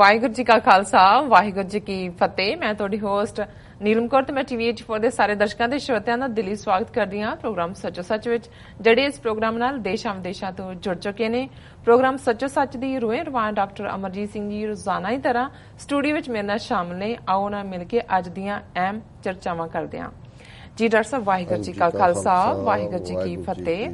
ਵਾਹਿਗੁਰੂ ਜੀ ਕਾ ਖਾਲਸਾ, ਵਾਹਿਗੁਰੂ ਜੀ ਕੀ ਫਤਿਹ। ਮੈਂ ਤੁਹਾਡੀ ਹੋਸਟ ਨੀਲਮ ਕੌਰ ਤੇ ਮੈਂ ਟੀਵੀ 84 ਦੇ ਸਾਰੇ ਦਰਸ਼ਕਾਂ ਦੇ ਸ਼ਰੋਤਿਆਂ ਦਾ ਦਿਲੀ ਸਵਾਗਤ ਕਰਦੀ ਹਾਂ ਪ੍ਰੋਗਰਾਮ ਸੱਚੋ ਸੱਚ ਵਿੱਚ, ਜਿਹੜੇ ਇਸ ਪ੍ਰੋਗਰਾਮ ਨਾਲ ਦੇਸ਼ਾਂ ਵਿਦੇਸ਼ਾਂ ਤੋਂ ਜੁੜ ਚੁੱਕੇ ਨੇ। ਪ੍ਰੋਗਰਾਮ ਸੱਚੋ ਸੱਚ ਦੀ ਰੂਹੇ ਰਵਾਨ ਡਾਕਟਰ ਅਮਰਜੀਤ ਸਿੰਘ ਜੀ ਰੋਜ਼ਾਨਾ ਹੀ ਤਰ੍ਹਾਂ ਸਟੂਡੀਓ ਵਿੱਚ ਮੇਰੇ ਨਾਲ ਸ਼ਾਮਲ ਨੇ। ਆਓ ਨਾ ਮਿਲ ਕੇ ਅੱਜ ਦੀਆਂ ਅਹਿਮ ਚਰਚਾਵਾਂ ਕਰਦੇ ਹਾਂ। ਜੀ ਡਾਕਟਰ ਸਾਹਿਬ ਵਾਹਿਗੁਰੂ ਜੀ ਕਾ ਖਾਲਸਾ ਵਾਹਿਗੁਰੂ ਜੀ ਕੀ ਫਤਿਹ।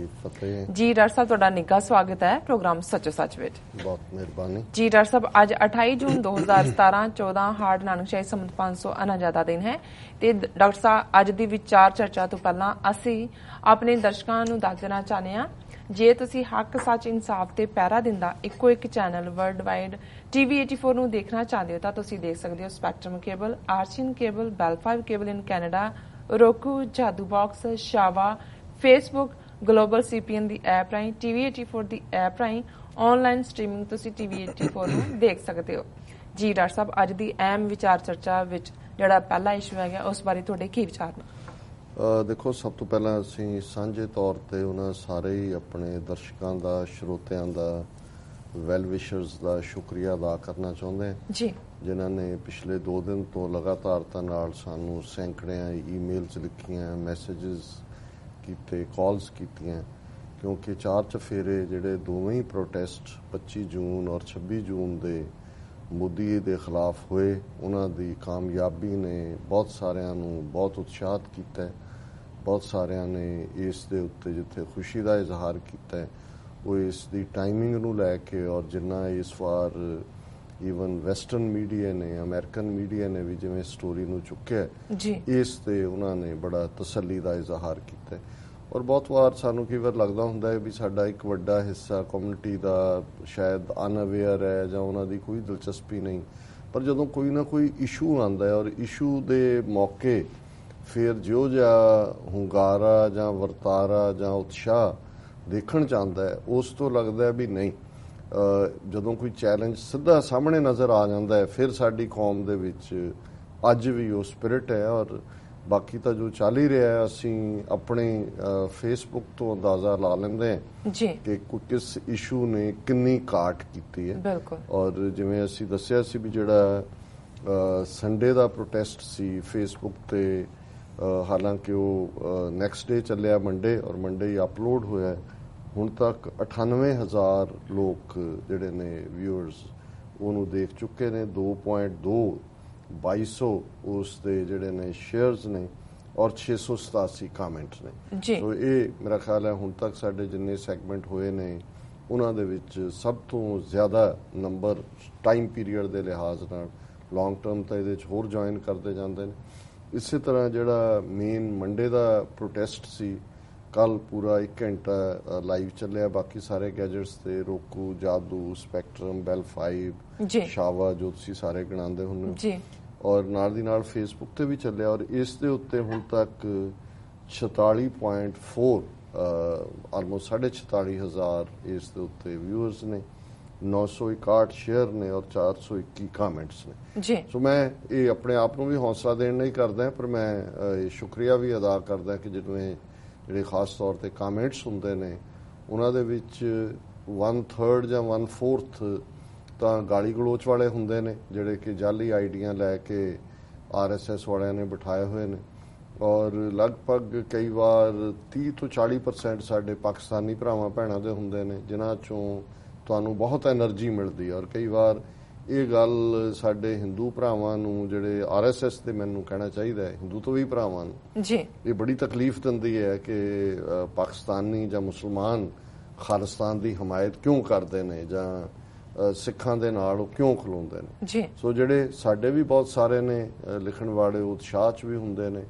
ਜੀ ਡਾਕਟਰ ਸਾਹਿਬ ਤੁਹਾਡਾ ਨਿੱਘਾ ਸਵਾਗਤ ਹੈ ਪ੍ਰੋਗਰਾਮ ਸੱਚੋ ਸੱਚ ਵਿੱਚ। ਬਹੁਤ ਮਿਹਰਬਾਨੀ। ਜੀ ਡਾਕਟਰ ਸਾਹਿਬ ਅੱਜ 28 ਜੂਨ 2017 14 ਹਾਰਡ ਨਾਨਕਸ਼ਾਹੀ ਸੰਮਤ 549 ਦਾ ਦਿਨ ਹੈ ਤੇ ਡਾਕਟਰ ਸਾਹਿਬ ਅੱਜ ਦੀ ਵਿਚਾਰ ਚਰਚਾ ਤੋਂ ਪਹਿਲਾਂ ਅਸੀਂ ਆਪਣੇ ਦਰਸ਼ਕਾਂ ਨੂੰ ਦੱਸ ਦੇਣਾ ਚਾਹੁੰਦੇ ਹਾਂ ਜੇ ਤੁਸੀਂ ਹੱਕ ਸੱਚ ਇਨਸਾਫ ਤੇ ਪਹਿਰਾ ਦਿੰਦਾ ਇੱਕੋ ਇੱਕ ਚੈਨਲ ਵਰਲਡ ਵਾਈਡ ਟੀਵੀ 84 ਨੂੰ ਦੇਖਣਾ ਚਾਹੁੰਦੇ ਹੋ ਤਾਂ ਤੁਸੀਂ ਦੇਖ ਸਕਦੇ ਹੋ Spectrum cable RCN cable Bell 5 cable in Canada roku Jadoo box ਸ਼ਾਵਾ Facebook global CPN ਦੀ ਐਪ ਰਾਹੀਂ ਟੀਵੀ 84 ਦੀ ਐਪ ਰਾਹੀਂ ਆਨਲਾਈਨ ਸਟ੍ਰੀਮਿੰਗ ਤੁਸੀਂ ਟੀਵੀ 84 ਨੂੰ ਦੇਖ ਸਕਦੇ ਹੋ। ਜੀ ਡਾਕਟਰ ਸਾਹਿਬ, ਅੱਜ ਦੀ ਅਹਿਮ ਵਿਚਾਰ ਚਰਚਾ ਵਿੱਚ ਜਿਹੜਾ ਪਹਿਲਾ ਇਸ਼ੂ ਹੈਗਾ, ਉਸ ਬਾਰੇ ਤੁਹਾਡੇ ਕੀ ਵਿਚਾਰ ਨੇ? ਦੇਖੋ, ਸਭ ਤੋਂ ਪਹਿਲਾਂ ਅਸੀਂ ਸਾਂਝੇ ਤੌਰ ਤੇ ਉਹਨਾਂ ਸਾਰੇ ਹੀ ਆਪਣੇ ਦਰਸ਼ਕਾਂ ਦਾ, ਸਰੋਤਿਆਂ ਦਾ ਵੈਲ ਵਿਸ਼ਰਸ ਦਾ ਸ਼ੁਕਰੀਆ ਅਦਾ ਕਰਨਾ ਚਾਹੁੰਦੇ ਹਾਂ ਜੀ ਜਿਨ੍ਹਾਂ ਨੇ ਪਿਛਲੇ 2 ਦਿਨ ਤੋਂ ਲਗਾਤਾਰਤਾ ਨਾਲ ਸਾਨੂੰ ਸੈਂਕੜਿਆਂ ਈਮੇਲਸ ਲਿਖੀਆਂ ਮੈਸੇजेस ਕੀਤੇ ਕਾਲਸ ਕੀਤੀਆਂ ਕਿਉਂਕਿ ਚਾਰ ਚਫੇਰੇ ਜਿਹੜੇ ਦੋਵੇਂ ਹੀ ਪ੍ਰੋਟੈਸਟ 25 ਜੂਨ ਔਰ 26 ਜੂਨ ਦੇ ਮੋਦੀ ਦੇ ਖਿਲਾਫ ਹੋਏ ਉਹਨਾਂ ਦੀ ਕਾਮਯਾਬੀ ਨੇ ਬਹੁਤ ਸਾਰਿਆਂ ਨੂੰ ਬਹੁਤ ਉਤਸ਼ਾਹਤ ਕੀਤਾ ਹੈ। ਬਹੁਤ ਸਾਰਿਆਂ ਨੇ ਇਸ ਦੇ ਉੱਤੇ ਜਿੱਥੇ ਖੁਸ਼ੀ ਦਾ ਇਜ਼ਹਾਰ ਕੀਤਾ ਹੈ, ਉਹ ਇਸ ਦੀ ਟਾਈਮਿੰਗ ਨੂੰ ਲੈ ਕੇ ਔਰ ਜਿੰਨਾ ਇਸ ਵਾਰ ਈਵਨ ਵੈਸਟਰਨ ਮੀਡੀਆ ਨੇ ਅਮਰੀਕਨ ਮੀਡੀਆ ਨੇ ਵੀ ਜਿਵੇਂ ਸਟੋਰੀ ਨੂੰ ਚੁੱਕਿਆ ਜੀ ਇਸ ਤੇ ਉਹਨਾਂ ਨੇ ਬੜਾ ਤਸੱਲੀ ਦਾ ਇਜ਼ਹਾਰ ਕੀਤਾ। ਔਰ ਬਹੁਤ ਵਾਰ ਸਾਨੂੰ ਕਈ ਵਾਰ ਲੱਗਦਾ ਹੁੰਦਾ ਹੈ ਵੀ ਸਾਡਾ ਇੱਕ ਵੱਡਾ ਹਿੱਸਾ ਕਮਿਊਨਿਟੀ ਦਾ ਸ਼ਾਇਦ ਅਨਅਵੇਅਰ ਹੈ ਜਾਂ ਉਹਨਾਂ ਦੀ ਕੋਈ ਦਿਲਚਸਪੀ ਨਹੀਂ ਪਰ ਜਦੋਂ ਕੋਈ ਨਾ ਕੋਈ ਇਸ਼ੂ ਆਂਦਾ ਹੈ ਔਰ ਇਸ਼ੂ ਦੇ ਮੌਕੇ ਫਿਰ ਜਿਉ ਜਿਹਾ ਹੁੰਗਾਰਾ ਜਾਂ ਵਰਤਾਰਾ ਜਾਂ ਉਤਸ਼ਾਹ ਦੇਖਣ ਹੈ ਉਸ ਤੋਂ ਲੱਗਦਾ ਵੀ ਨਹੀਂ। ਜਦੋਂ ਕੋਈ ਚੈਲੰਜ ਸਿੱਧਾ ਸਾਹਮਣੇ ਨਜ਼ਰ ਆ ਜਾਂਦਾ ਹੈ ਫਿਰ ਸਾਡੀ ਕੌਮ ਦੇ ਵਿੱਚ ਅੱਜ ਵੀ ਉਹ ਸਪਿਰਿਟ ਹੈ ਔਰ ਬਾਕੀ ਤਾਂ ਜੋ ਚੱਲ ਹੀ ਰਿਹਾ ਹੈ ਅਸੀਂ ਆਪਣੇ ਫੇਸਬੁੱਕ ਤੋਂ ਅੰਦਾਜ਼ਾ ਲਾ ਲੈਂਦੇ ਹਾਂ ਜੀ। ਕਿ ਕੋਈ ਕਿਸ ਇਸ਼ੂ ਨੇ ਕਿੰਨੀ ਕਾਟ ਕੀਤੀ ਹੈ। ਬਿਲਕੁਲ। ਔਰ ਜਿਵੇਂ ਅਸੀਂ ਦੱਸਿਆ ਸੀ ਵੀ ਜਿਹੜਾ ਸੰਡੇ ਦਾ ਪ੍ਰੋਟੈਸਟ ਸੀ ਫੇਸਬੁੱਕ ਤੇ ਹਾਲਾਂਕਿ ਉਹ ਨੈਕਸਟ ਡੇ ਚੱਲਿਆ ਮੰਡੇ ਔਰ ਮੰਡੇ ਹੀ ਅਪਲੋਡ ਹੋਇਆ ਹੈ। ਹੁਣ ਤੱਕ 98000 ਲੋਕ ਜਿਹੜੇ ਨੇ ਵਿਊਅਰਸ ਉਹਨੂੰ ਦੇਖ ਚੁੱਕੇ ਨੇ। 2.2 2200 ਉਸ ਦੇ ਜਿਹੜੇ ਨੇ ਸ਼ੇਅਰਸ ਨੇ ਔਰ 687 ਕਮੈਂਟਸ ਨੇ। ਸੋ ਇਹ ਮੇਰਾ ਖਿਆਲ ਹੈ ਹੁਣ ਤੱਕ ਸਾਡੇ ਜਿੰਨੇ ਸੈਗਮੈਂਟ ਹੋਏ ਨੇ ਉਹਨਾਂ ਦੇ ਵਿੱਚ ਸਭ ਤੋਂ ਜ਼ਿਆਦਾ ਨੰਬਰ ਟਾਈਮ ਪੀਰੀਅਡ ਦੇ ਲਿਹਾਜ਼ ਨਾਲ ਲੌਂਗ ਟਰਮ ਤਾਂ ਇਹਦੇ ਵਿੱਚ ਹੋਰ ਜੁਆਇਨ ਕਰਦੇ ਜਾਂਦੇ ਨੇ। ਇਸੇ ਤਰ੍ਹਾਂ ਜਿਹੜਾ ਮੇਨ ਮੰਡੇ ਦਾ ਪ੍ਰੋਟੈਸਟ ਸੀ ਕੱਲ ਪੂਰਾ 1 ਘੰਟਾ ਲਾਈਵ ਚੱਲਿਆ। ਬਾਕੀ ਸਾਰੇ ਗੈਜਟਸ ਤੇ ਰੋਕੂ ਜਾਦੂ ਸਪੈਕਟਰਮ ਬੈਲ 5 ਜੀ। ਸ਼ਾਵਾ ਜੋ ਤੁਸੀਂ ਸਾਰੇ ਗਿਣਾਉਂਦੇ ਹੁੰਦੇ ਹੋ ਜੀ। ਔਰ ਨਾਲ ਦੀ ਨਾਲ ਫੇਸਬੁੱਕ ਤੇ ਵੀ ਚੱਲਿਆ ਔਰ ਇਸ ਦੇ ਉੱਤੇ ਹੁਣ ਤੱਕ 46.4 ਆਲਮੋਸਟ 44500 ਇਸ ਦੇ ਉੱਤੇ ਵਿਊਅਰਸ ਨੇ। 961 ਸ਼ੇਅਰ ਨੇ ਔਰ 421 ਕਮੈਂਟਸ ਨੇ। ਜੀ। ਸੋ ਮੈਂ ਇਹ ਆਪਣੇ ਆਪ ਨੂੰ ਵੀ ਹੌਸਲਾ ਦੇਣ ਲਈ ਕਰਦਾ ਪਰ ਮੈਂ ਇਹ ਸ਼ੁਕਰੀਆ ਵੀ ਅਦਾ ਕਰਦਾ ਕਿ ਜਿਵੇਂ ਜਿਹੜੇ ਖਾਸ ਤੌਰ ਤੇ ਕਮੈਂਟਸ ਹੁੰਦੇ ਨੇ, ਉਹਨਾਂ ਦੇ ਵਿੱਚ 1/3 ਜਾਂ 1/4 ਤਾਂ ਗਾਲੀ ਗਲੋਚ ਵਾਲੇ ਹੁੰਦੇ ਨੇ, ਜਿਹੜੇ ਕਿ ਜਾਲੀ ਆਈਡੀਆਂ ਲੈ ਕੇ ਆਰਐਸਐਸ ਵਾਲਿਆਂ ਨੇ ਬਿਠਾਏ ਹੋਏ ਨੇ। ਔਰ ਲਗਭਗ ਕਈ ਵਾਰ 30 ਤੋਂ 40% ਸਾਡੇ ਪਾਕਿਸਤਾਨੀ ਭਰਾਵਾਂ, ਭੈਣਾਂ ਦੇ ਹੁੰਦੇ ਨੇ, ਜਿਨ੍ਹਾਂ ਚੋਂ ਤੁਹਾਨੂੰ ਬਹੁਤ એનર્ਜੀ ਮਿਲਦੀ ਔਰ ਕਈ ਵਾਰ ਇਹ ਗੱਲ ਸਾਡੇ ਹਿੰਦੂ ਭਰਾਵਾਂ ਨੂੰ ਜਿਹੜੇ ਆਰਐਸਐਸ ਤੇ ਮੈਨੂੰ ਕਹਿਣਾ ਚਾਹੀਦਾ ਹੈ ਹਿੰਦੂ ਤੋਂ ਵੀ ਭਰਾਵਾਂ ਨੂੰ ਜੀ। ਇਹ ਬੜੀ ਤਕਲੀਫ ਦਿੰਦੀ ਹੈ ਕਿ ਪਾਕਿਸਤਾਨੀ ਜਾਂ ਮੁਸਲਮਾਨ ਖਾਲਿਸਤਾਨ ਦੀ ਹਮਾਇਤ ਕਿਉਂ ਕਰਦੇ ਨੇ ਜਾਂ ਸਿੱਖਾਂ ਦੇ ਨਾਲ ਉਹ ਕਿਉਂ ਖਲੋਂਦੇ ਨੇ? ਜੀ। ਸੋ ਜਿਹੜੇ ਸਾਡੇ ਵੀ ਬਹੁਤ ਸਾਰੇ ਨੇ ਲਿਖਣ ਵਾਲੇ ਉਤਸ਼ਾਹ ਚ ਵੀ ਹੁੰਦੇ ਨੇ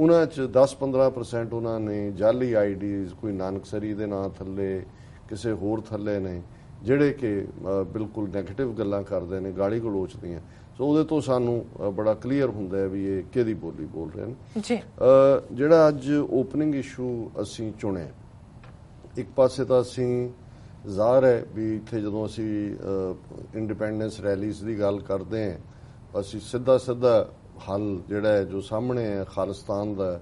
ਉਹਨਾਂ ਚ 10-15% ਉਹਨਾਂ ਨੇ ਜਾਲੀ ਆਈਡੀਜ਼ ਕੋਈ ਨਾਨਕਸਰੀ ਦੇ ਨਾਂ ਥੱਲੇ ਕਿਸੇ ਹੋਰ ਥੱਲੇ ਨੇ ਜਿਹੜੇ ਕਿ ਬਿਲਕੁਲ 네ਗੇਟਿਵ ਗੱਲਾਂ ਕਰਦੇ ਨੇ ਗਾਲੀ ਗਲੋਚ ਦੀਆਂ। ਸੋ ਉਹਦੇ ਤੋਂ ਸਾਨੂੰ ਬੜਾ ਕਲੀਅਰ ਹੁੰਦਾ ਹੈ ਵੀ ਇਹ ਕਿਹਦੀ ਬੋਲੀ ਬੋਲ ਰਹੇ ਨੇ। ਜੀ। ਜਿਹੜਾ ਅੱਜ ਓਪਨਿੰਗ ਇਸ਼ੂ ਅਸੀਂ ਚੁਣਿਆ ਇੱਕ ਪਾਸੇ ਤਾਂ ਅਸੀਂ ਜ਼ਾਹਰ ਹੈ ਵੀ ਇੱਥੇ ਜਦੋਂ ਅਸੀਂ ਇੰਡੀਪੈਂਡੈਂਸ ਰੈਲੀਜ਼ ਦੀ ਗੱਲ ਕਰਦੇ ਹਾਂ ਅਸੀਂ ਸਿੱਧਾ ਸਿੱਧਾ ਹੱਲ ਜਿਹੜਾ ਹੈ ਜੋ ਸਾਹਮਣੇ ਹੈ ਖਾਲਿਸਤਾਨ ਦਾ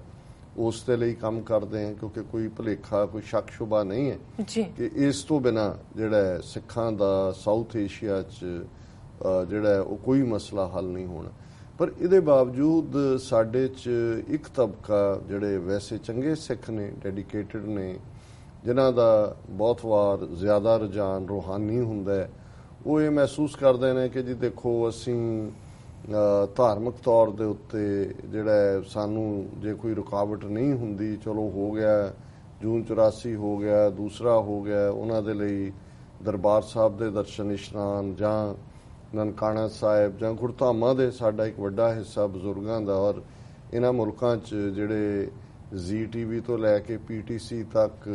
ਉਸ ਦੇ ਲਈ ਕੰਮ ਕਰਦੇ ਹਾਂ ਕਿਉਂਕਿ ਕੋਈ ਭੁਲੇਖਾ ਕੋਈ ਸ਼ੱਕ ਸ਼ੁਬਾ ਨਹੀਂ ਹੈ ਜੀ। ਕਿ ਇਸ ਤੋਂ ਬਿਨਾ ਜਿਹੜਾ ਸਿੱਖਾਂ ਦਾ ਸਾਊਥ ਏਸ਼ੀਆ 'ਚ ਜਿਹੜਾ ਉਹ ਕੋਈ ਮਸਲਾ ਹੱਲ ਨਹੀਂ ਹੋਣਾ। ਪਰ ਇਹਦੇ ਬਾਵਜੂਦ ਸਾਡੇ 'ਚ ਇੱਕ ਤਬਕਾ ਜਿਹੜੇ ਵੈਸੇ ਚੰਗੇ ਸਿੱਖ ਨੇ ਡੈਡੀਕੇਟਿਡ ਨੇ ਜਿਨ੍ਹਾਂ ਦਾ ਬਹੁਤ ਵਾਰ ਜ਼ਿਆਦਾ ਰੁਝਾਨ ਰੂਹਾਨੀ ਹੁੰਦਾ ਹੈ ਉਹ ਇਹ ਮਹਿਸੂਸ ਕਰਦੇ ਨੇ ਕਿ ਜੀ ਦੇਖੋ ਅਸੀਂ ਧਾਰਮਿਕ ਤੌਰ ਦੇ ਉੱਤੇ ਜਿਹੜਾ ਸਾਨੂੰ ਜੇ ਕੋਈ ਰੁਕਾਵਟ ਨਹੀਂ ਹੁੰਦੀ, ਚਲੋ ਹੋ ਗਿਆ, ਜੂਨ 84 ਹੋ ਗਿਆ, ਦੂਸਰਾ ਹੋ ਗਿਆ, ਉਹਨਾਂ ਦੇ ਲਈ ਦਰਬਾਰ ਸਾਹਿਬ ਦੇ ਦਰਸ਼ਨ, ਇਸ਼ਨਾਨ ਜਾਂ ਨਨਕਾਣਾ ਸਾਹਿਬ ਜਾਂ ਗੁਰਧਾਮਾਂ ਦੇ ਸਾਡਾ ਇੱਕ ਵੱਡਾ ਹਿੱਸਾ ਬਜ਼ੁਰਗਾਂ ਦਾ ਔਰ ਇਹਨਾਂ ਮੁਲਕਾਂ 'ਚ ਜਿਹੜੇ ਜ਼ੀ ਟੀਵੀ ਤੋਂ ਲੈ ਕੇ ਪੀਟੀਸੀ ਤੱਕ